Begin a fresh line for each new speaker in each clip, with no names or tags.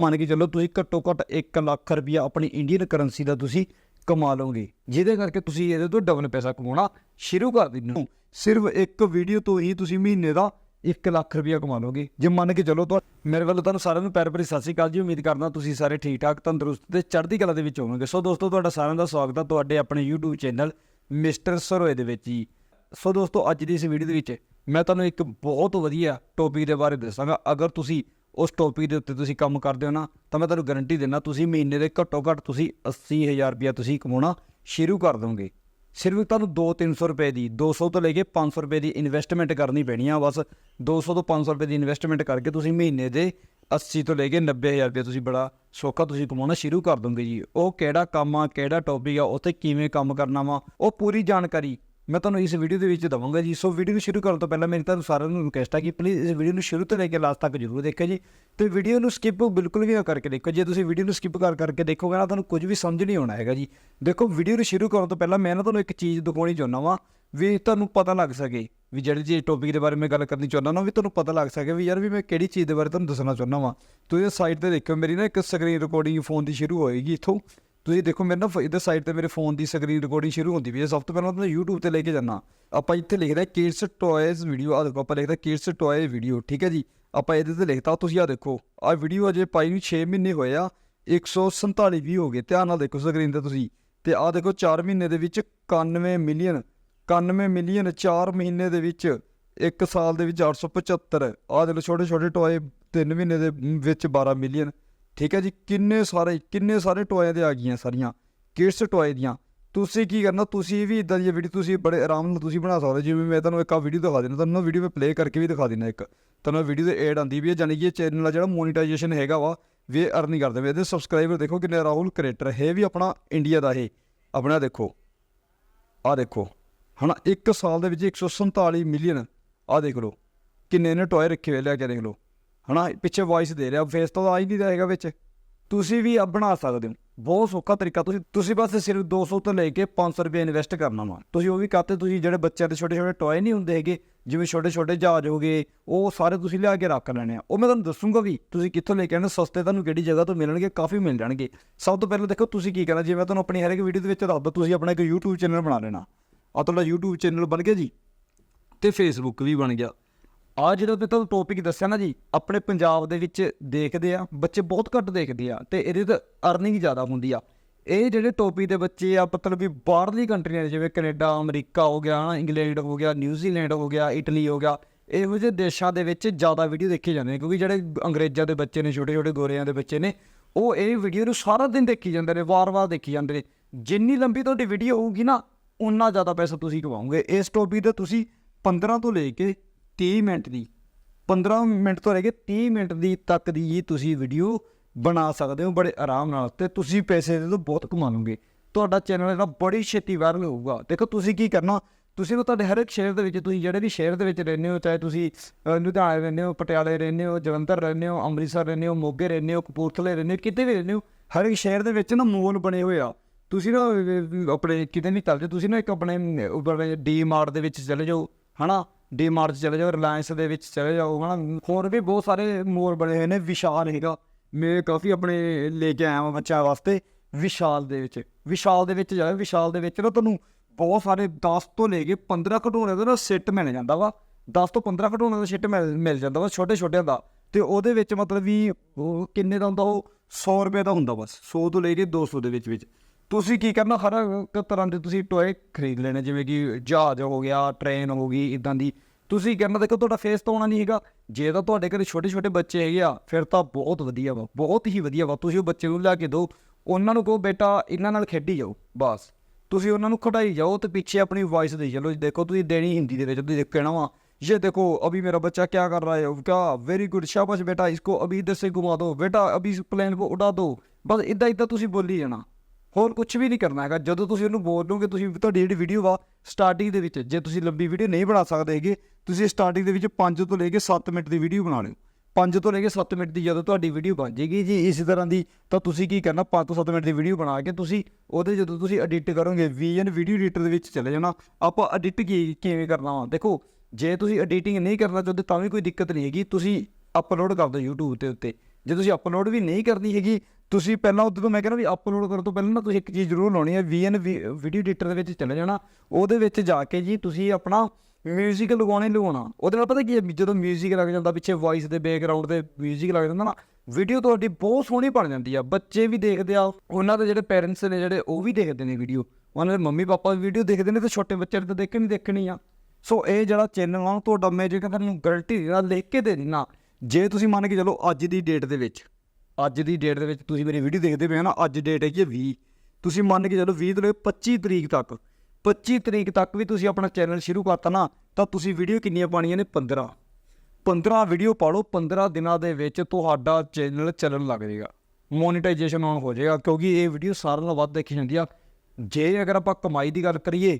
ਮੰਨ ਕੇ ਚੱਲੋ ਤੁਸੀਂ ਘੱਟੋ ਘੱਟ 1 ਲੱਖ ਰੁਪਇਆ ਆਪਣੀ ਇੰਡੀਅਨ ਕਰੰਸੀ ਦਾ ਤੁਸੀਂ ਕਮਾ ਲਓਗੇ। ਜਿਹਦੇ ਕਰਕੇ ਤੁਸੀਂ ਇਹਦੇ ਤੋਂ ਡਬਲ ਪੈਸਾ ਕਮਾਉਣਾ ਸ਼ੁਰੂ ਕਰ ਦਿੰਦੇ ਸਿਰਫ ਇੱਕ ਵੀਡੀਓ ਤੋਂ ਹੀ ਤੁਸੀਂ ਮਹੀਨੇ ਦਾ 1 ਲੱਖ ਰੁਪਇਆ ਕਮਾ ਲਓਗੇ। ਜੇ ਮੰਨ ਕੇ ਚੱਲੋ ਤਾਂ ਮੇਰੇ ਵੱਲੋਂ ਤੁਹਾਨੂੰ ਸਾਰਿਆਂ ਨੂੰ ਪਿਆਰ ਭਰੀ ਸਤਿ ਸ਼੍ਰੀ ਅਕਾਲ ਜੀ। ਉਮੀਦ ਕਰਦਾ ਤੁਸੀਂ ਸਾਰੇ ਠੀਕ ਠਾਕ ਤੰਦਰੁਸਤ ਤੇ ਚੜ੍ਹਦੀ ਕਲਾ ਦੇ ਵਿੱਚ ਹੋਵੋਗੇ। ਸੋ ਦੋਸਤੋ ਤੁਹਾਡਾ ਸਾਰਿਆਂ ਦਾ ਸਵਾਗਤ ਹੈ ਤੁਹਾਡੇ ਆਪਣੇ YouTube ਚੈਨਲ ਮਿਸਟਰ ਸਰੋਏ ਦੇ ਵਿੱਚ ਜੀ। ਸੋ ਦੋਸਤੋ ਅੱਜ ਦੀ ਇਸ ਵੀਡੀਓ ਦੇ ਵਿੱਚ ਮੈਂ ਤੁਹਾਨੂੰ ਇੱਕ ਬਹੁਤ ਵਧੀਆ ਟੌਪਿਕ ਦੇ ਬਾਰੇ ਦੱਸਾਂਗਾ। ਅਗਰ ਤੁਸੀਂ ਉਸ ਟੌਪਿਕ ਦੇ ਉੱਤੇ ਤੁਸੀਂ ਕੰਮ ਕਰਦੇ ਹੋ ਨਾ, ਤਾਂ ਮੈਂ ਤੁਹਾਨੂੰ ਗਾਰੰਟੀ ਦਿੰਦਾ, ਤੁਸੀਂ ਮਹੀਨੇ ਦੇ ਘੱਟੋ ਘੱਟ ਤੁਸੀਂ 80000 ਰੁਪਇਆ ਤੁਸੀਂ ਕਮਾਉਣਾ ਸ਼ੁਰੂ ਕਰ ਦੋਗੇ। ਸਿਰਫ ਤੁਹਾਨੂੰ 2-300 ਰੁਪਏ ਦੀ 200 ਤੋਂ ਲੈ ਕੇ 500 ਰੁਪਏ ਦੀ ਇਨਵੈਸਟਮੈਂਟ ਕਰਨੀ ਪੈਣੀ ਆ, ਬਸ 200 ਤੋਂ 500 ਰੁਪਏ ਦੀ ਇਨਵੈਸਟਮੈਂਟ ਕਰਕੇ ਤੁਸੀਂ ਮਹੀਨੇ ਦੇ 80 ਤੋਂ ਲੈ ਕੇ 90000 ਰੁਪਏ ਤੁਸੀਂ ਬੜਾ ਸੌਖਾ ਤੁਸੀਂ ਕਮਾਉਣਾ ਸ਼ੁਰੂ ਕਰ ਦੋਗੇ ਜੀ। ਉਹ ਕਿਹੜਾ ਕੰਮ ਆ, ਕਿਹੜਾ ਟੌਪਿਕ ਆ, ਉੱਥੇ ਕਿਵੇਂ ਕੰਮ ਕਰਨਾ ਵਾ, ਉਹ ਪੂਰੀ ਜਾਣਕਾਰੀ ਮੈਂ ਤੁਹਾਨੂੰ ਇਸ ਵੀਡੀਓ ਦੇ ਵਿੱਚ ਦਵਾਂਗਾ ਜੀ। ਸੋ ਵੀਡੀਓ ਨੂੰ ਸ਼ੁਰੂ ਕਰਨ ਤੋਂ ਪਹਿਲਾਂ ਮੇਰੀ ਤੁਹਾਨੂੰ ਸਾਰਿਆਂ ਨੂੰ ਰਿਕਵੈਸਟ ਹੈ ਕਿ ਪਲੀਜ਼ ਇਸ ਵੀਡੀਓ ਨੂੰ ਸ਼ੁਰੂ ਤੋਂ ਲੈ ਕੇ ਲਾਸਟ ਤੱਕ ਜ਼ਰੂਰ ਦੇਖੋ ਜੀ। ਤੇ ਵੀਡੀਓ ਨੂੰ ਸਕਿਪ ਬਿਲਕੁਲ ਵੀ ਨਾ ਕਰਕੇ ਦੇਖੋ ਜੇ ਤੁਸੀਂ ਵੀਡੀਓ ਨੂੰ ਸਕਿਪ ਕਰ ਕਰਕੇ ਦੇਖੋਗੇ ਨਾ, ਤੁਹਾਨੂੰ ਕੁਝ ਵੀ ਸਮਝ ਨਹੀਂ ਆਉਣਾ ਹੈਗਾ ਜੀ। ਦੇਖੋ, ਵੀਡੀਓ ਨੂੰ ਸ਼ੁਰੂ ਕਰਨ ਤੋਂ ਪਹਿਲਾਂ ਮੈਂ ਨਾ ਤੁਹਾਨੂੰ ਇੱਕ ਚੀਜ਼ ਦਿਖਾਉਣੀ ਚਾਹੁੰਦਾ ਵਾਂ ਵੀ ਤੁਹਾਨੂੰ ਪਤਾ ਲੱਗ ਸਕੇ। ਵੀ ਜਿਹੜੀ ਜੀ ਟੌਪਿਕ ਦੇ ਬਾਰੇ ਮੈਂ ਗੱਲ ਕਰਨੀ ਚਾਹੁੰਦਾ ਨਾ, ਵੀ ਤੁਹਾਨੂੰ ਪਤਾ ਲੱਗ ਸਕੇ ਵੀ ਯਾਰ ਵੀ ਮੈਂ ਕਿਹੜੀ ਚੀਜ਼ ਦੇ ਬਾਰੇ ਤੁਹਾਨੂੰ ਦੱਸਣਾ ਚਾਹੁੰਦਾ ਵਾਂ। ਤੁਸੀਂ ਸਾਈਟ ਤੇ ਦੇਖਿਓ, ਮੇਰੀ ਨਾ ਇੱਕ ਸਕਰੀਨ ਰਿਕਾਰਡਿੰਗ ਫੋਨ ਦੀ ਸ਼ੁਰੂ ਹੋਏਗੀ ਇੱਥੋਂ। ਤੁਸੀਂ ਦੇਖੋ ਮੇਰੇ ਨਾ ਫ- ਸਾਈਡ ਤੇ ਮੇਰੇ ਫੋਨ ਦੀ ਸਕਰੀਨ ਰਿਕਾਰਡਿੰਗ ਸ਼ੁਰੂ ਹੁੰਦੀ ਵੀ ਹੈ। ਸਭ ਤੋਂ ਪਹਿਲਾਂ ਮੈਂ YouTube ਤੇ ਲੈ ਕੇ ਜਾਣਾ ਆਪਾਂ ਇੱਥੇ ਲਿਖਦਾ ਕਿਡਸ ਟੌਇਜ਼ ਵੀਡੀਓ ਆ ਦੇਖੋ, ਆਪਾਂ ਲਿਖਦਾ ਕਿਡਸ ਟੌਏ ਵੀਡੀਓ ਠੀਕ ਹੈ ਜੀ? ਆਪਾਂ ਇਹਦੇ ਤੇ ਲਿਖਤਾ, ਤੁਸੀਂ ਆ ਦੇਖੋ ਆ ਵੀਡੀਓ ਅਜੇ ਪਾਈ ਨੂੰ 6 ਮਹੀਨੇ ਹੋਏ ਆ 147 ਵੀ ਹੋ ਗਏ, ਧਿਆਨ ਨਾਲ ਦੇਖੋ ਸਕਰੀਨ ਤੇ ਤੁਸੀਂ। ਤੇ ਆ ਦੇਖੋ 4 ਮਹੀਨੇ ਦੇ ਵਿੱਚ 91 ਮਿਲੀਅਨ 91 ਮਿਲੀਅਨ 4 ਮਹੀਨੇ ਦੇ ਵਿੱਚ 1 ਸਾਲ ਦੇ ਵਿੱਚ 875 ਆ ਦੇਖੋ ਛੋਟੇ ਛੋਟੇ ਟੋਏ 3 ਮਹੀਨੇ ਦੇ ਵਿੱਚ 12 ਮਿਲੀਅਨ ਠੀਕ ਹੈ ਜੀ, ਕਿੰਨੇ ਸਾਰੇ ਕਿੰਨੇ ਸਾਰੇ ਟੋਏ ਦੇ ਆ ਗਈਆਂ ਸਾਰੀਆਂ ਕਿਡਸ ਟੋਏ ਦੀਆਂ? ਤੁਸੀਂ ਕੀ ਕਰਨਾ, ਤੁਸੀਂ ਵੀ ਇਦਾਂ ਦੀ ਵੀਡੀਓ ਤੁਸੀਂ ਬੜੇ ਆਰਾਮ ਨਾਲ ਤੁਸੀਂ ਬਣਾ ਸਕਦੇ ਹੋ। ਜਿਵੇਂ ਮੈਂ ਤੁਹਾਨੂੰ ਇੱਕ ਆ ਵੀਡੀਓ ਦਿਖਾ ਦੇਣਾ ਤੁਹਾਨੂੰ ਵੀਡੀਓ ਮੈਂ ਪਲੇ ਕਰਕੇ ਵੀ ਦਿਖਾ ਦੇਣਾ ਇੱਕ। ਤੁਹਾਨੂੰ ਵੀਡੀਓ ਦੇ ਐਡ ਆਂਦੀ ਵੀ ਹੈ ਜਾਨੀ ਕਿ ਇਹ ਚੈਨਲ ਆ ਜਿਹੜਾ ਮੋਨੀਟਾਈਜੇਸ਼ਨ ਹੈਗਾ ਵਾ, ਵੀ ਇਹ ਅਰਨਿੰਗ ਕਰਦੇ। ਵੇ ਇਹਦੇ ਸਬਸਕ੍ਰਾਈਬਰ ਦੇਖੋ ਕਿੰਨੇ ਰਾਹੁਲ ਕ੍ਰੀਏਟਰ ਹੈ ਵੀ ਆਪਣਾ ਇੰਡੀਆ ਦਾ ਇਹ, ਆਪਣਾ ਦੇਖੋ। ਆ ਦੇਖੋ, ਹਨਾ, ਇੱਕ ਸਾਲ ਦੇ ਵਿੱਚ 147 ਮਿਲੀਅਨ ਆ ਦੇਖ ਲਓ, ਕਿੰਨੇ ਨੇ ਟੋਏ ਰੱਖੇ ਹੋਏ ਲਿਆ ਕੇ ਦੇਖ ਲਓ। ਹਨਾ, ਪਿੱਛੇ ਵੌਇਸ ਦੇ ਰਿਹਾ ਫੇਸ ਤਾਂ ਆ ਹੀ ਨਹੀਂ ਰਹੇਗਾ ਵਿੱਚ। ਤੁਸੀਂ ਵੀ ਆ ਬਣਾ ਸਕਦੇ ਹੋ। ਬਹੁਤ ਸੌਖਾ ਤਰੀਕਾ, ਤੁਸੀਂ ਤੁਸੀਂ ਬਸ ਸਿਰਫ 200 ਤੋਂ ਲੈ ਕੇ 500 ਰੁਪਏ ਇਨਵੈਸਟ ਕਰਨਾ ਵਾ। ਤੁਸੀਂ ਉਹ ਵੀ ਕਰਤੇ ਤੁਸੀਂ ਜਿਹੜੇ ਬੱਚਿਆਂ ਦੇ ਛੋਟੇ ਛੋਟੇ ਟੌਏ ਨਹੀਂ ਹੁੰਦੇ ਹੈਗੇ, ਜਿਵੇਂ ਛੋਟੇ ਛੋਟੇ ਜਹਾਜ਼ ਹੋ ਗਏ, ਉਹ ਸਾਰੇ ਤੁਸੀਂ ਲਿਆ ਕੇ ਰੱਖ ਲੈਣੇ ਆ। ਉਹ ਮੈਂ ਤੁਹਾਨੂੰ ਦੱਸੂਗਾ ਵੀ ਤੁਸੀਂ ਕਿੱਥੋਂ ਲੈ ਕੇ ਆਣੇ ਸਸਤੇ ਤੁਹਾਨੂੰ ਕਿਹੜੀ ਜਗ੍ਹਾ ਤੋਂ ਮਿਲਣਗੇ, ਕਾਫੀ ਮਿਲ ਜਾਣਗੇ। ਸਭ ਤੋਂ ਪਹਿਲਾਂ ਦੇਖੋ ਤੁਸੀਂ ਕੀ ਕਰਨਾ, ਜਿਵੇਂ ਮੈਂ ਤੁਹਾਨੂੰ ਆਪਣੀ ਹਰ ਇੱਕ ਵੀਡੀਓ ਦੇ ਵਿੱਚ ਦੱਸਦਾ, ਤੁਸੀਂ ਆਪਣਾ ਇੱਕ YouTube ਚੈਨਲ ਬਣਾ ਲੈਣਾ। ਆ ਤੁਹਾਡਾ YouTube ਚੈਨਲ ਬਣ ਗਿਆ ਜੀ, ਤੇ ਫੇਸਬੁੱਕ ਵੀ ਬਣ ਗਿਆ। ਆ ਜਿਹੜਾ ਮੈਂ ਤੁਹਾਨੂੰ ਟੌਪਿਕ ਦੱਸਿਆ ਨਾ ਜੀ, ਆਪਣੇ ਪੰਜਾਬ ਦੇ ਵਿੱਚ ਦੇਖਦੇ ਆ, ਬੱਚੇ ਬਹੁਤ ਘੱਟ ਦੇਖਦੇ ਆ ਤੇ ਇਹਦੇ ਤੇ ਅਰਨਿੰਗ ਜ਼ਿਆਦਾ ਹੁੰਦੀ ਆ। ਇਹ ਜਿਹੜੇ ਟੌਪਿਕ ਦੇ ਬੱਚੇ ਆ ਮਤਲਬ ਵੀ ਬਾਹਰਲੀ ਕੰਟਰੀਆਂ ਦੇ ਜਿਵੇਂ ਕੈਨੇਡਾ, ਅਮਰੀਕਾ ਹੋ ਗਿਆ ਨਾ ਇੰਗਲੈਂਡ ਹੋ ਗਿਆ ਨਿਊਜ਼ੀਲੈਂਡ ਹੋ ਗਿਆ, ਇਟਲੀ ਹੋ ਗਿਆ, ਇਹੋ ਜਿਹੇ ਦੇਸ਼ਾਂ ਦੇ ਵਿੱਚ ਜ਼ਿਆਦਾ ਵੀਡੀਓ ਦੇਖੇ ਜਾਂਦੇ ਨੇ, ਕਿਉਂਕਿ ਜਿਹੜੇ ਅੰਗਰੇਜ਼ਾਂ ਦੇ ਬੱਚੇ ਨੇ ਛੋਟੇ ਛੋਟੇ ਗੋਰਿਆਂ ਦੇ ਬੱਚੇ ਨੇ, ਉਹ ਇਹ ਵੀਡੀਓ ਨੂੰ ਸਾਰਾ ਦਿਨ ਦੇਖੀ ਜਾਂਦੇ ਨੇ, ਵਾਰ-ਵਾਰ ਦੇਖੀ ਜਾਂਦੇ ਨੇ। ਜਿੰਨੀ ਲੰਬੀ ਤੁਹਾਡੀ ਵੀਡੀਓ ਹੋਊਗੀ ਨਾ, ਉਨਾ ਜ਼ਿਆਦਾ ਪੈਸਾ ਤੁਸੀਂ ਕਮਾਓਗੇ। ਇਸ ਟੌਪਿਕ ਤੇ ਤੁਸੀਂ 15 ਤੋਂ ਲੈ ਕੇ 30 ਮਿੰਟ ਦੀ 15 ਮਿੰਟ ਤੋਂ ਲੈ ਕੇ 30 ਮਿੰਟ ਦੀ ਤੱਕ ਦੀ ਹੀ ਤੁਸੀਂ ਵੀਡੀਓ ਬਣਾ ਸਕਦੇ ਹੋ ਬੜੇ ਆਰਾਮ ਨਾਲ ਤੇ ਤੁਸੀਂ ਪੈਸੇ ਦੇ ਤੋਂ ਬਹੁਤ ਕਮਾ ਲਓਗੇ। ਤੁਹਾਡਾ ਚੈਨਲ ਜਿਹੜਾ ਬੜੀ ਛੇਤੀ ਵਾਇਰਲ ਹੋਊਗਾ। ਦੇਖੋ ਤੁਸੀਂ ਕੀ ਕਰਨਾ, ਤੁਸੀਂ ਉਹ ਤੁਹਾਡੇ ਹਰ ਇੱਕ ਸ਼ਹਿਰ ਦੇ ਵਿੱਚ, ਤੁਸੀਂ ਜਿਹੜੇ ਵੀ ਸ਼ਹਿਰ ਦੇ ਵਿੱਚ ਰਹਿੰਦੇ ਹੋ, ਚਾਹੇ ਤੁਸੀਂ ਲੁਧਿਆਣੇ ਰਹਿੰਦੇ ਹੋ, ਪਟਿਆਲੇ ਰਹਿੰਦੇ ਹੋ, ਜਲੰਧਰ ਰਹਿੰਦੇ ਹੋ, ਅੰਮ੍ਰਿਤਸਰ ਰਹਿੰਦੇ ਹੋ, ਮੋਗੇ ਰਹਿੰਦੇ ਹੋ, ਕਪੂਰਥਲੇ ਰਹਿੰਦੇ ਹੋ, ਕਿਤੇ ਵੀ ਰਹਿੰਦੇ ਹੋ ਹਰ ਇੱਕ ਸ਼ਹਿਰ ਦੇ ਵਿੱਚ ਨਾ ਮੋਲ ਬਣੇ ਹੋਏ ਆ। ਤੁਸੀਂ ਨਾ ਆਪਣੇ ਕਿਤੇ ਨਹੀਂ ਜਾਓ, ਤੁਸੀਂ ਨਾ ਇੱਕ ਆਪਣੇ ਡੀ ਮਾਰਟ ਦੇ ਵਿੱਚ ਚਲੇ ਜਾਓ, ਹਨਾ? ਡੀ ਮਾਰਟ ਚਲੇ ਜਾਓ ਰਿਲਾਇੰਸ ਦੇ ਵਿੱਚ ਚਲੇ ਜਾਓ, ਹਨਾ? ਹੋਰ ਵੀ ਬਹੁਤ ਸਾਰੇ ਮੋਲ ਬਣੇ ਹੋਏ ਨੇ, ਵਿਸ਼ਾਲ ਹੈਗਾ। ਮੈਂ ਕਾਫੀ ਆਪਣੇ ਲੈ ਕੇ ਆਇਆ ਹਾਂ ਬੱਚਿਆਂ ਵਾਸਤੇ, ਵਿਸ਼ਾਲ ਦੇ ਵਿੱਚ। ਵਿਸ਼ਾਲ ਦੇ ਵਿੱਚ ਜਾਓ, ਵਿਸ਼ਾਲ ਦੇ ਵਿੱਚ ਨਾ ਤੁਹਾਨੂੰ ਬਹੁਤ ਸਾਰੇ 10 ਤੋਂ ਲੈ ਕੇ 15 ਘਟੋਣੇ ਦਾ ਨਾ ਸੈੱਟ ਮਿਲ ਜਾਂਦਾ ਵਾ। 10 ਤੋਂ 15 ਘਟੋਣੇ ਦਾ ਸੈੱਟ ਮਿਲ ਮਿਲ ਜਾਂਦਾ ਵਾ, ਛੋਟੇ ਛੋਟਿਆਂ ਦਾ। ਤੇ ਉਹਦੇ ਵਿੱਚ ਮਤਲਬ ਵੀ ਉਹ ਕਿੰਨੇ ਦਾ ਹੁੰਦਾ? ਉਹ 100 ਰੁਪਏ ਦਾ ਹੁੰਦਾ ਬਸ 100 ਤੋਂ ਲੈ ਕੇ 200 ਦੇ ਵਿੱਚ ਵਿੱਚ। ਤੁਸੀਂ ਕੀ ਕਰਨਾ ਹਰ ਇੱਕ ਤਰ੍ਹਾਂ ਦੇ ਤੁਸੀਂ ਟੋਏ ਖਰੀਦ ਲੈਣੇ ਜਿਵੇਂ ਕਿ ਜਹਾਜ਼ ਹੋ ਗਿਆ ਟ੍ਰੇਨ ਹੋ ਗਈ ਇਦਾਂ ਦੀ ਤੁਸੀਂ ਕਰਨਾ ਦੇਖੋ ਤੁਹਾਡਾ ਫੇਸ ਤਾਂ ਆਉਣਾ ਨਹੀਂ ਹੈਗਾ ਜੇ ਤਾਂ ਤੁਹਾਡੇ ਘਰੇ ਛੋਟੇ ਛੋਟੇ ਬੱਚੇ ਹੈਗੇ ਆ ਫਿਰ ਤਾਂ ਬਹੁਤ ਵਧੀਆ ਵਾ ਬਹੁਤ ਹੀ ਵਧੀਆ ਵਾ ਤੁਸੀਂ ਉਹ ਬੱਚੇ ਨੂੰ ਲਿਆ ਕੇ ਦਿਓ ਉਹਨਾਂ ਨੂੰ ਕਹੋ ਬੇਟਾ ਇਹਨਾਂ ਨਾਲ ਖੇਡੀ ਜਾਓ ਬਸ ਤੁਸੀਂ ਉਹਨਾਂ ਨੂੰ ਖੜਾਈ ਜਾਓ ਤੇ ਪਿੱਛੇ ਆਪਣੀ ਵੌਇਸ ਦੇ ਚਲੋ ਦੇਖੋ ਤੁਸੀਂ ਦੇਣੀ ਹਿੰਦੀ ਦੇ ਵਿੱਚ ਤੁਸੀਂ ਦੇਖ ਕਹਿਣਾ ਵਾ ये देखो अभी मेरा बच्चा क्या कर रहा है क्या वेरी गुड शाबाश बेटा इसको अभी इधर से घुमा दो बेटा अभी इस प्लेन को उड़ा दो ਬਸ ਇਦਾਂ ਇਦਾਂ ਤੁਸੀਂ ਬੋਲੀ ਜਾਣਾ ਹੋਰ ਕੁਝ ਵੀ ਨਹੀਂ ਕਰਨਾ ਹੈਗਾ। ਜਦੋਂ ਤੁਸੀਂ ਉਹਨੂੰ ਬੋਲ ਬੋਲੋਗੇ, ਤੁਸੀਂ ਤੁਹਾਡੀ ਜਿਹੜੀ ਵੀਡੀਓ ਵਾ ਸਟਾਰਟਿੰਗ ਦੇ ਵਿੱਚ, ਜੇ ਤੁਸੀਂ ਲੰਬੀ ਵੀਡੀਓ ਨਹੀਂ ਬਣਾ ਸਕਦੇ ਹੈਗੇ, ਤੁਸੀਂ ਸਟਾਰਟਿੰਗ ਦੇ ਵਿੱਚ 5 ਤੋਂ ਲੈ ਕੇ 7 ਮਿੰਟ ਦੀ ਵੀਡੀਓ ਬਣਾ ਲਿਓ। 5 ਤੋਂ ਲੈ ਕੇ 7 ਮਿੰਟ ਦੀ ਜਦੋਂ ਤੁਹਾਡੀ ਵੀਡੀਓ ਬਣ ਜੇਗੀ ਜੀ, ਇਸ ਤਰ੍ਹਾਂ ਦੀ, ਤਾਂ ਤੁਸੀਂ ਕੀ ਕਰਨਾ 5 ਤੋਂ 7 ਮਿੰਟ ਦੀ ਵੀਡੀਓ ਬਣਾ ਕੇ ਤੁਸੀਂ ਉਹਦੇ ਜਦੋਂ ਤੁਸੀਂ ਐਡਿਟ ਕਰੋਗੇ ਵੀਐਨ ਵੀਡੀਓ ਐਡੀਟਰ ਦੇ ਵਿੱਚ ਚਲੇ ਜਾਣਾ। ਆਪਾਂ ਐਡਿਟ ਕੀ, ਕਿਵੇਂ ਕਰਨਾ ਵਾ? ਦੇਖੋ, ਜੇ ਤੁਸੀਂ ਐਡੀਟਿੰਗ ਨਹੀਂ ਕਰਨਾ ਚਾਹੁੰਦੇ, ਤਾਂ ਵੀ ਕੋਈ ਦਿੱਕਤ ਨਹੀਂ ਹੈਗੀ। ਤੁਸੀਂ ਅਪਲੋਡ ਕਰ ਦਿਓ YouTube ਦੇ ਉੱਤੇ। ਜੇ ਤੁਸੀਂ ਅਪਲੋਡ ਵੀ ਨਹੀਂ ਕਰਨੀ ਹੈਗੀ ਤੁਸੀਂ ਪਹਿਲਾਂ ਉਦੋਂ ਮੈਂ ਕਹਿੰਦਾ ਵੀ ਅਪਲੋਡ ਕਰਨ ਤੋਂ ਪਹਿਲਾਂ ਨਾ ਤੁਸੀਂ ਇੱਕ ਚੀਜ਼ ਜ਼ਰੂਰ ਲਾਉਣੀ ਹੈ ਵੀਐਨ ਵੀਡੀਓ ਐਡੀਟਰ ਦੇ ਵਿੱਚ ਚਲੇ ਜਾਣਾ, ਉਹਦੇ ਵਿੱਚ ਜਾ ਕੇ ਜੀ ਤੁਸੀਂ ਆਪਣਾ ਮਿਊਜ਼ਿਕ ਲਗਾਉਣਾ ਹੀ ਲਗਾਉਣਾ। ਉਹਦੇ ਨਾਲ ਪਤਾ ਕੀ ਹੈ ਜਦੋਂ ਮਿਊਜ਼ਿਕ ਲੱਗ ਜਾਂਦਾ, ਪਿੱਛੇ ਵੌਇਸ ਦੇ ਬੈਕਗ੍ਰਾਉਂਡ ਦੇ ਮਿਊਜ਼ਿਕ ਲੱਗ ਜਾਂਦਾ ਨਾ ਵੀਡੀਓ ਤੁਹਾਡੀ ਬਹੁਤ ਸੋਹਣੀ ਬਣ ਜਾਂਦੀ ਆ। ਬੱਚੇ ਵੀ ਦੇਖਦੇ ਆ, ਉਹਨਾਂ ਦੇ ਜਿਹੜੇ ਪੇਰੈਂਟਸ ਨੇ ਜਿਹੜੇ, ਉਹ ਵੀ ਦੇਖਦੇ ਨੇ ਵੀਡੀਓ ਉਹਨਾਂ ਦੇ ਮੰਮੀ ਪਾਪਾ ਵੀਡੀਓ ਦੇਖਦੇ ਨੇ ਤੇ ਛੋਟੇ ਬੱਚੇ ਨੇ ਤਾਂ ਦੇਖਣੀ ਦੇਖਣੀ ਆ। ਸੋ ਇਹ ਜਿਹੜਾ ਚੈਨਲ ਆ, ਤੁਹਾਡਾ ਮੈਂ ਜੇ ਕਹਿੰਦਾ ਤੁਹਾਨੂੰ ਗਲਤੀ ਨਾਲ ਲਿਖ ਕੇ ਦੇ ਦਿੰਦਾ ਜੇ ਤੁਸੀਂ ਮੰਨ ਕੇ ਚਲੋ ਅੱਜ ਦੀ ਡੇਟ ਦੇ ਵਿੱਚ ਅੱਜ ਦੀ ਡੇਟ ਦੇ ਵਿੱਚ ਤੁਸੀਂ ਮੇਰੀ ਵੀਡੀਓ ਦੇਖਦੇ ਪਏ ਹੋ ਨਾ, ਅੱਜ ਡੇਟ ਹੈਗੀ ਹੈ 20 ਤੁਸੀਂ ਮੰਨ ਕੇ ਚਲੋ 20 ਤੋਂ ਲੈ ਕੇ 25 ਤਰੀਕ ਤੱਕ 25 ਤਰੀਕ ਤੱਕ ਵੀ ਤੁਸੀਂ ਆਪਣਾ ਚੈਨਲ ਸ਼ੁਰੂ ਕਰਤਾ ਨਾ, ਤਾਂ ਤੁਸੀਂ ਵੀਡੀਓ ਕਿੰਨੀਆਂ ਪਾਣੀਆਂ ਨੇ? 15 15 ਵੀਡੀਓ ਪਾ ਲਓ 15 ਦਿਨਾਂ ਦੇ ਵਿੱਚ ਤੁਹਾਡਾ ਚੈਨਲ ਚੱਲਣ ਲੱਗ ਜਾਏਗਾ। ਮੋਨੇਟਾਈਜੇਸ਼ਨ ਆਨ ਹੋ ਜਾਏਗਾ, ਕਿਉਂਕਿ ਇਹ ਵੀਡੀਓ ਸਾਰਿਆਂ ਨਾਲੋਂ ਵੱਧ ਦੇਖੀ ਜਾਂਦੀ ਆ। ਜੇ ਅਗਰ ਆਪਾਂ ਕਮਾਈ ਦੀ ਗੱਲ ਕਰੀਏ,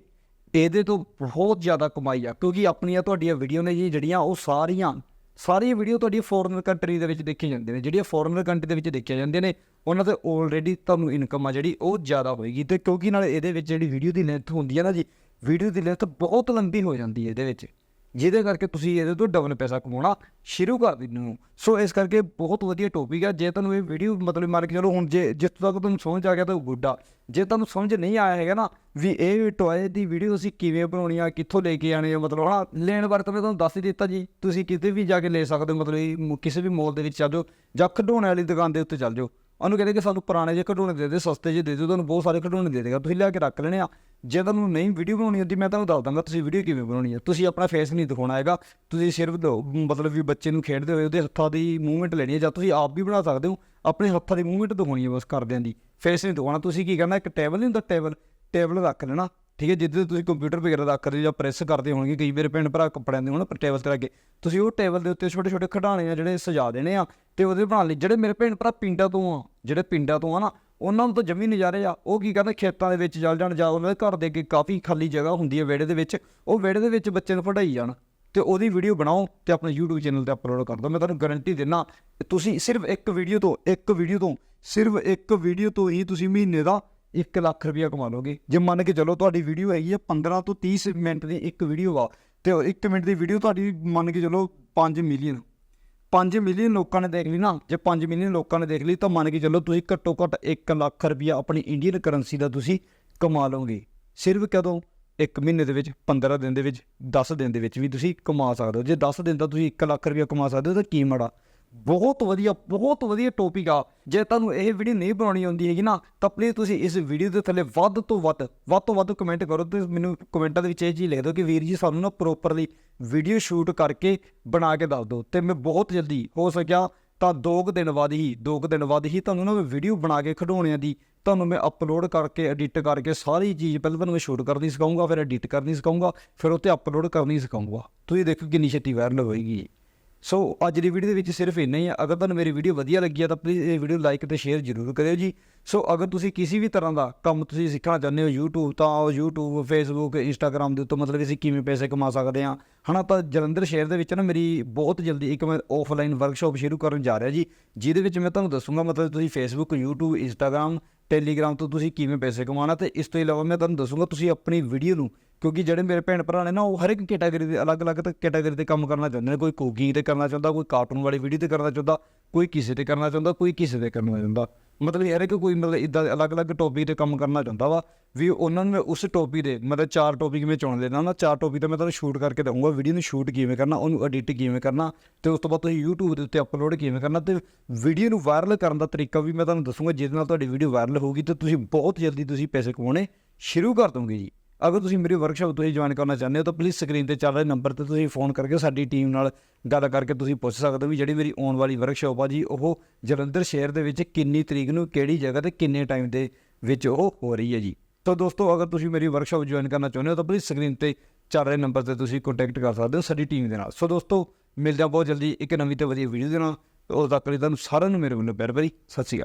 ਇਹਦੇ ਤੋਂ ਬਹੁਤ ਜ਼ਿਆਦਾ ਕਮਾਈ ਆ, ਕਿਉਂਕਿ ਆਪਣੀਆਂ ਤੁਹਾਡੀਆਂ ਵੀਡੀਓ ਨੇ ਜੀ, ਜਿਹੜੀਆਂ ਉਹ ਸਾਰੀਆਂ ਸਾਰੀਆਂ ਵੀਡੀਓ ਤੁਹਾਡੀ ਫੋਰਨਰ ਕੰਟਰੀ ਦੇ ਵਿੱਚ ਦੇਖੀ ਜਾਂਦੀਆਂ ਨੇ, ਜਿਹੜੀਆਂ ਫੋਰਨਰ ਕੰਟਰੀ ਦੇ ਵਿੱਚ ਦੇਖੀਆਂ ਜਾਂਦੀਆਂ ਨੇ, ਉਹਨਾਂ ਤੇ ਆਲਰੇਡੀ ਤੁਹਾਨੂੰ ਇਨਕਮ ਆ ਜਿਹੜੀ, ਉਹ ਜ਼ਿਆਦਾ ਹੋਏਗੀ ਤੇ ਕਿਉਂਕਿ ਨਾਲ ਇਹਦੇ ਵਿੱਚ ਜਿਹੜੀ ਵੀਡੀਓ ਦੀ ਲੈਂਥ ਹੁੰਦੀ ਹੈ ਨਾ ਜੀ ਵੀਡੀਓ ਦੀ ਲੈਂਥ ਬਹੁਤ ਲੰਬੀ ਹੋ ਜਾਂਦੀ ਹੈ ਇਹਦੇ ਵਿੱਚ। ਜਿਹਦੇ ਕਰਕੇ ਤੁਸੀਂ ਇਹਦੇ ਤੋਂ ਡਬਲ ਪੈਸਾ ਕਮਾਉਣਾ ਸ਼ੁਰੂ ਕਰ ਦਿੰਦੇ ਹੋ ਸੋ ਇਸ ਕਰਕੇ ਬਹੁਤ ਵਧੀਆ ਟੌਪਿਕ ਆ। ਜੇ ਤੁਹਾਨੂੰ ਇਹ ਵੀਡੀਓ ਮਤਲਬ ਮੰਨ ਕੇ ਚਲੋ ਹੁਣ ਜੇ ਜਿਸ ਤੱਕ ਤੁਹਾਨੂੰ ਸਮਝ ਆ ਗਿਆ ਤਾਂ ਗੁੱਡ ਆ ਜੇ ਤੁਹਾਨੂੰ ਸਮਝ ਨਹੀਂ ਆਇਆ ਹੈਗਾ ਨਾ ਵੀ ਇਹ ਟੋਏ ਦੀ ਵੀਡੀਓ ਅਸੀਂ ਕਿਵੇਂ ਬਣਾਉਣੀ ਆ, ਕਿੱਥੋਂ ਲੈ ਕੇ ਆਣੀ ਆ, ਮਤਲਬ ਹਨਾ ਲੈਣ ਬਾਰੇ ਮੈਂ ਤੁਹਾਨੂੰ ਦੱਸ ਹੀ ਦਿੱਤਾ ਜੀ। ਤੁਸੀਂ ਕਿਤੇ ਵੀ ਜਾ ਕੇ ਲੈ ਸਕਦੇ ਹੋ, ਮਤਲਬ ਇਹ ਕਿਸੇ ਵੀ ਮੋਲ ਦੇ ਵਿੱਚ ਚੱਲ ਜਾਓ ਜਾਂ ਖਿਡੌਣੇ ਵਾਲੀ ਦੁਕਾਨ ਦੇ ਉੱਤੇ ਚੱਲ ਜਾਓ। ਉਹਨੂੰ ਕਹਿੰਦੇ ਕਿ ਸਾਨੂੰ ਪੁਰਾਣੇ ਜਿਹੇ ਖਿਡੌਣੇ ਦੇ ਦੇ, ਸਸਤੇ ਜਿਹੇ ਦੇ ਦਿਓ, ਤੁਹਾਨੂੰ ਬਹੁਤ ਸਾਰੇ ਖਿਡੌਣੇ ਦੇ ਦੇਗਾ, ਤੁਸੀਂ ਲਿਆ ਕੇ ਰੱਖ ਲੈਣੇ ਆ। ਜੇ ਤੁਹਾਨੂੰ ਨਹੀਂ ਵੀਡੀਓ ਬਣਾਉਣੀ ਹੁੰਦੀ, ਮੈਂ ਤੁਹਾਨੂੰ ਦੱਸ ਦਾਂਗਾ ਤੁਸੀਂ ਵੀਡੀਓ ਕਿਵੇਂ ਬਣਾਉਣੀ ਹੈ ਤੁਸੀਂ ਆਪਣਾ ਫੇਸ ਨਹੀਂ ਦਿਖਾਉਣਾ ਹੈਗਾ, ਤੁਸੀਂ ਸਿਰਫ ਦੋ ਮਤਲਬ ਵੀ ਬੱਚੇ ਨੂੰ ਖੇਡਦੇ ਹੋਏ ਉਹਦੇ ਹੱਥਾਂ ਦੀ ਮੂਵਮੈਂਟ ਲੈਣੀ ਹੈ ਜਾਂ ਤੁਸੀਂ ਆਪ ਵੀ ਬਣਾ ਸਕਦੇ ਹੋ, ਆਪਣੇ ਹੱਥਾਂ ਦੀ ਮੂਵਮੈਂਟ ਦਿਖਾਉਣੀ ਹੈ ਬਸ ਕਰਦਿਆਂ ਦੀ। ਫੇਸ ਨਹੀਂ ਦਿਖਾਉਣਾ, ਤੁਸੀਂ ਕੀ ਕਰਨਾ, ਇੱਕ ਟੇਬਲ ਨਹੀਂ ਹੁੰਦਾ ਟੇਬਲ ਟੇਬਲ ਰੱਖ ਲੈਣਾ ਠੀਕ ਹੈ, ਜਿੱਦੇ ਤੁਸੀਂ ਕੰਪਿਊਟਰ ਵਗੈਰਾ ਰੱਖਦੇ ਹੋ ਜਾਂ ਪ੍ਰੈਸ ਕਰਦੇ ਹੋਣਗੇ, ਕਈ ਮੇਰੇ ਭੈਣ ਭਰਾ ਕੱਪੜਿਆਂ ਦੇ ਹੁਣ ਟੇਬਲ ਤੇ ਲੱਗੇ। ਤੁਸੀਂ ਉਹ ਟੇਬਲ ਦੇ ਉੱਤੇ ਛੋਟੇ ਛੋਟੇ ਖਿਡਾਣੇ ਆ ਜਿਹੜੇ ਸਜਾ ਦੇਣੇ ਆ ਤੇ ਉਹਦੇ ਬਣਾ ਲਈ ਜਿਹੜੇ ਮੇਰੇ ਭੈਣ ਭਰਾ ਪਿੰਡਾਂ ਤੋਂ ਆ, ਜਿਹੜੇ ਪਿੰਡਾਂ ਤੋਂ ਆ ਨਾ, ਉਹਨਾਂ ਨੂੰ ਤਾਂ ਜਮੀ ਨਜ਼ਾਰੇ ਆ। ਉਹ ਕੀ ਕਰਦੇ, ਖੇਤਾਂ ਦੇ ਵਿੱਚ ਚੱਲ ਜਾਣ, ਜਾਂ ਉਹਨਾਂ ਦੇ ਘਰ ਦੇ ਅੱਗੇ ਕਾਫੀ ਖਾਲੀ ਜਗ੍ਹਾ ਹੁੰਦੀ ਹੈ ਵਿਹੜੇ ਦੇ ਵਿੱਚ, ਉਹ ਵਿਹੜੇ ਦੇ ਵਿੱਚ ਬੱਚੇ ਨੂੰ ਪੜਾਈ ਜਾਣ। ਤੇ ਉਹਦੀ ਵੀਡੀਓ ਬਣਾਓ ਤੇ ਆਪਣੇ YouTube ਚੈਨਲ ਤੇ ਅਪਲੋਡ ਕਰ ਦਿਓ। ਮੈਂ ਤੁਹਾਨੂੰ ਗਾਰੰਟੀ ਦਿੰਦਾ ਤੁਸੀਂ ਸਿਰਫ ਇੱਕ ਵੀਡੀਓ ਤੋਂ, ਇੱਕ ਵੀਡੀਓ ਤੋਂ, ਸਿਰਫ ਇੱਕ ਵੀਡੀਓ ਤੋਂ ਹੀ ਤੁਸੀਂ ਮਹੀਨੇ ਦਾ 1 ਲੱਖ ਰੁਪਇਆ ਕਮਾ ਲੋਗੇ ਜੇ ਮੰਨ ਕੇ ਚਲੋ ਤੁਹਾਡੀ ਵੀਡੀਓ ਹੈਗੀ ਆ 15 ਤੋਂ 30 ਮਿੰਟ ਦੀ ਇੱਕ ਵੀਡੀਓ ਆ, ਤੇ 1 ਮਿੰਟ ਦੀ ਵੀਡੀਓ ਤੁਹਾਡੀ ਮੰਨ ਕੇ ਚਲੋ 5 ਮਿਲੀਅਨ 5 ਮਿਲੀਅਨ ਲੋਕਾਂ ਨੇ ਦੇਖ ਲਈ ਨਾ, ਜੇ 5 ਮਿਲੀਅਨ ਲੋਕਾਂ ਨੇ ਦੇਖ ਲਈ, ਤਾਂ ਮੰਨ ਕੇ ਚੱਲੋ ਤੁਸੀਂ ਘੱਟੋ ਘੱਟ 1 ਲੱਖ ਰੁਪਇਆ ਆਪਣੀ ਇੰਡੀਅਨ ਕਰੰਸੀ ਦਾ ਤੁਸੀਂ ਕਮਾ ਲਓਗੇ। ਸਿਰਫ ਕਦੋਂ? ਇੱਕ ਮਹੀਨੇ ਦੇ ਵਿੱਚ 15 ਦਿਨ ਦੇ ਵਿੱਚ 10 ਦਿਨ ਦੇ ਵਿੱਚ ਵੀ ਤੁਸੀਂ ਕਮਾ ਸਕਦੇ ਹੋ। ਜੇ 10 ਦਿਨ ਦਾ ਤੁਸੀਂ 1 ਲੱਖ ਰੁਪਇਆ ਕਮਾ ਸਕਦੇ ਹੋ, ਤਾਂ ਕੀ ਮਾੜਾ? ਬਹੁਤ ਵਧੀਆ ਬਹੁਤ ਵਧੀਆ ਟੌਪਿਕ ਆ। ਜੇ ਤੁਹਾਨੂੰ ਇਹ ਵੀਡੀਓ ਨਹੀਂ ਬਣਾਉਣੀ ਆਉਂਦੀ ਹੈਗੀ ਨਾ, ਤਾਂ ਪਲੀਜ਼ ਤੁਸੀਂ ਇਸ ਵੀਡੀਓ ਦੇ ਥੱਲੇ ਵੱਧ ਤੋਂ ਵੱਧ ਵੱਧ ਤੋਂ ਵੱਧ ਕਮੈਂਟ ਕਰੋ ਤੇ ਮੈਨੂੰ ਕਮੈਂਟਾਂ ਦੇ ਵਿੱਚ ਇਹ ਚੀਜ਼ ਲਿਖ ਦਿਓ ਕਿ ਵੀਰ ਜੀ ਸਾਨੂੰ ਨਾ ਪ੍ਰੋਪਰਲੀ ਵੀਡੀਓ ਸ਼ੂਟ ਕਰਕੇ ਬਣਾ ਕੇ ਦੱਸ ਦਿਓ ਤੇ ਮੈਂ ਬਹੁਤ ਜਲਦੀ ਹੋ ਸਕਿਆ ਤਾਂ 2 ਕੁ ਦਿਨ ਬਾਅਦ ਹੀ 2 ਕੁ ਦਿਨ ਬਾਅਦ ਹੀ ਤੁਹਾਨੂੰ ਨਾ ਮੈਂ ਵੀਡੀਓ ਬਣਾ ਕੇ ਖਿਡੌਣਿਆਂ ਦੀ ਤੁਹਾਨੂੰ ਮੈਂ ਅਪਲੋਡ ਕਰਕੇ ਐਡਿਟ ਕਰਕੇ ਸਾਰੀ ਚੀਜ਼ ਪਹਿਲਾਂ ਤੁਹਾਨੂੰ ਮੈਂ ਸ਼ੂਟ ਕਰਨੀ ਸਿਖਾਉਂਗਾ ਫਿਰ ਐਡਿਟ ਕਰਨੀ ਸਿਖਾਉਂਗਾ ਫਿਰ ਉਹ 'ਤੇ ਅਪਲੋਡ ਕਰਨੀ ਸਿਖਾਉਂਗਾ ਤੁਸੀਂ ਦੇਖੋ ਕਿੰਨੀ ਛੇਤੀ ਵਾਇਰਲ ਹੋਏਗੀ ਸੋ ਅੱਜ ਦੀ ਵੀਡੀਓ ਦੇ ਵਿੱਚ ਸਿਰਫ ਇੰਨਾ ਹੀ ਆ। ਅਗਰ ਤੁਹਾਨੂੰ ਮੇਰੀ ਵੀਡੀਓ ਵਧੀਆ ਲੱਗੀ ਆ ਤਾਂ ਪਲੀਜ਼ ਇਹ ਵੀਡੀਓ ਲਾਈਕ ਤੇ ਸ਼ੇਅਰ ਜ਼ਰੂਰ ਕਰਿਓ ਜੀ। ਸੋ ਅਗਰ ਤੁਸੀਂ ਕਿਸੇ ਵੀ ਤਰ੍ਹਾਂ ਦਾ ਕੰਮ ਤੁਸੀਂ ਸਿੱਖਣਾ ਚਾਹੁੰਦੇ ਹੋ YouTube, ਤਾਂ ਉਹ YouTube, Facebook, Instagram ਦੇ ਉੱਤੇ ਮਤਲਬ ਅਸੀਂ ਕਿਵੇਂ ਪੈਸੇ ਕਮਾ ਸਕਦੇ ਹਾਂ। ਹਨਾ, ਤਾਂ ਜਲੰਧਰ ਸ਼ਹਿਰ ਦੇ ਵਿੱਚ ਨਾ ਮੇਰੀ ਬਹੁਤ ਜਲਦੀ ਇੱਕ ਮੈਂ ਆਫਲਾਈਨ ਵਰਕਸ਼ਾਪ ਸ਼ੁਰੂ ਕਰਨ ਜਾ ਰਿਹਾ ਜੀ, ਜਿਹਦੇ ਵਿੱਚ ਮੈਂ ਤੁਹਾਨੂੰ ਦੱਸੂਗਾ ਮਤਲਬ ਤੁਸੀਂ Facebook, YouTube, Instagram ਟੈਲੀਗ੍ਰਾਮ ਤੋਂ ਤੁਸੀਂ ਕਿਵੇਂ ਪੈਸੇ ਕਮਾਉਣਾ ਤੇ ਇਸ ਤੋਂ ਇਲਾਵਾ ਮੈਂ ਤੁਹਾਨੂੰ ਦੱਸੂਗਾ ਤੁਸੀਂ ਆਪਣੀ ਵੀਡੀਓ ਨੂੰ ਕਿਉਂਕਿ ਜਿਹੜੇ ਮੇਰੇ ਭੈਣ ਭਰਾ ਨੇ ਨਾ, ਉਹ ਹਰ ਇੱਕ ਕੈਟਾਗਰੀ ਦੇ ਅਲੱਗ-ਅਲੱਗ ਤੇ ਕੈਟਾਗਰੀ ਤੇ ਕੰਮ ਕਰਨਾ ਚਾਹੁੰਦੇ ਨੇ। ਕੋਈ ਕੁਕਿੰਗ ਤੇ ਕਰਨਾ ਚਾਹੁੰਦਾ, ਕੋਈ ਕਾਰਟੂਨ ਵਾਲੀ ਵੀਡੀਓ ਤੇ ਕਰਨਾ ਚਾਹੁੰਦਾ, ਕੋਈ ਕਿਸੇ ਤੇ ਕਰਨਾ ਚਾਹੁੰਦਾ, ਕੋਈ ਕਿਸੇ ਤੇ ਕਰਨਾ ਚਾਹੁੰਦਾ। ਮਤਲਬ ਹਰ ਇੱਕ ਕੋਈ ਮਤਲਬ ਇਦਾਂ ਅਲੱਗ-ਅਲੱਗ ਟੌਪਿਕ ਤੇ ਕੰਮ ਕਰਨਾ ਚਾਹੁੰਦਾ ਵਾ ਵੀ ਉਹਨਾਂ ਨੂੰ ਮੈਂ ਉਸ ਟੌਪਿਕ ਦੇ ਮਤਲਬ ਚਾਰ ਟੌਪਿਕ ਮੈਂ ਚੁਣ ਲੈਣਾ ਨਾ, ਚਾਰ ਟੌਪਿਕ ਤੇ ਮੈਂ ਤੁਹਾਨੂੰ ਸ਼ੂਟ ਕਰਕੇ ਦਊਂਗਾ ਵੀਡੀਓ ਨੂੰ ਸ਼ੂਟ ਕਿਵੇਂ ਕਰਨਾ, ਉਹਨੂੰ ਐਡਿਟ ਕਿਵੇਂ ਕਰਨਾ ਤੇ ਉਸ ਤੋਂ ਬਾਅਦ ਤੁਸੀਂ YouTube ਦੇ ਉੱਤੇ ਅਪਲੋਡ ਕਿਵੇਂ ਕਰਨਾ ਤੇ ਵੀਡੀਓ ਨੂੰ ਵਾਇਰਲ ਕਰਨ ਦਾ ਤਰੀਕਾ ਵੀ ਮੈਂ ਤੁਹਾਨੂੰ ਦੱਸੂਗਾ, ਜਿਹਦੇ ਨਾਲ ਤੁਹਾਡੀ ਵੀਡੀਓ ਵਾਇਰਲ ਹੋਊਗੀ ਤੇ ਤੁਸੀਂ ਬਹੁਤ ਜਲਦੀ ਤੁਸੀਂ ਪੈਸੇ ਕਮਾਉਣੇ ਸ਼ੁਰੂ ਕਰ ਦੋਗੇ ਜੀ। ਅਗਰ ਤੁਸੀਂ ਮੇਰੀ ਵਰਕਸ਼ਾਪ ਤੁਸੀਂ ਜੁਆਇਨ ਕਰਨਾ ਚਾਹੁੰਦੇ ਹੋ, ਤਾਂ ਪਲੀਜ਼ ਸਕਰੀਨ ਤੇ ਚੱਲ ਰਹੇ ਨੰਬਰ ਤੇ ਤੁਸੀਂ ਫੋਨ ਕਰਕੇ ਸਾਡੀ ਟੀਮ ਨਾਲ ਗੱਲ ਕਰਕੇ ਤੁਸੀਂ ਪੁੱਛ ਸਕਦੇ ਹੋ ਵੀ ਜਿਹੜੀ ਮੇਰੀ ਆਉਣ ਵਾਲੀ ਵਰਕਸ਼ਾਪ ਆ ਜੀ, ਉਹ ਜਲੰਧਰ ਸ਼ਹਿਰ ਦੇ ਵਿੱਚ ਕਿੰਨੀ ਤਰੀਕ ਨੂੰ, ਕਿਹੜੀ ਜਗ੍ਹਾ ਤੇ ਕਿੰਨੇ ਟਾਈਮ ਦੇ ਵਿੱਚ ਉਹ ਹੋ ਰਹੀ ਹੈ ਜੀ। ਤਾਂ ਦੋਸਤੋ, ਅਗਰ ਤੁਸੀਂ ਮੇਰੀ ਵਰਕਸ਼ਾਪ ਜੁਆਇਨ ਕਰਨਾ ਚਾਹੁੰਦੇ ਹੋ, ਤਾਂ ਪਲੀਜ਼ ਸਕਰੀਨ ਤੇ ਚੱਲ ਰਹੇ ਨੰਬਰ ਤੇ ਤੁਸੀਂ ਕੰਟੈਕਟ ਕਰ ਸਕਦੇ ਹੋ ਸਾਡੀ ਟੀਮ ਦੇ ਨਾਲ। ਸੋ ਦੋਸਤੋ, ਮਿਲਦੇ ਹਾਂ ਬਹੁਤ ਜਲਦੀ ਇੱਕ ਨਵੀਂ ਤੇ ਵਧੀਆ ਵੀਡੀਓ ਦੇ ਨਾਲ। ਉਦੋਂ ਤੱਕ ਲਈ ਤੁਹਾਨੂੰ ਸਾਰਿਆਂ ਨੂੰ ਮੇਰੇ ਵੱਲੋਂ ਪਿਆਰ ਭਰੀ ਸਤਿ ਸ਼੍ਰੀ ਅਕਾਲ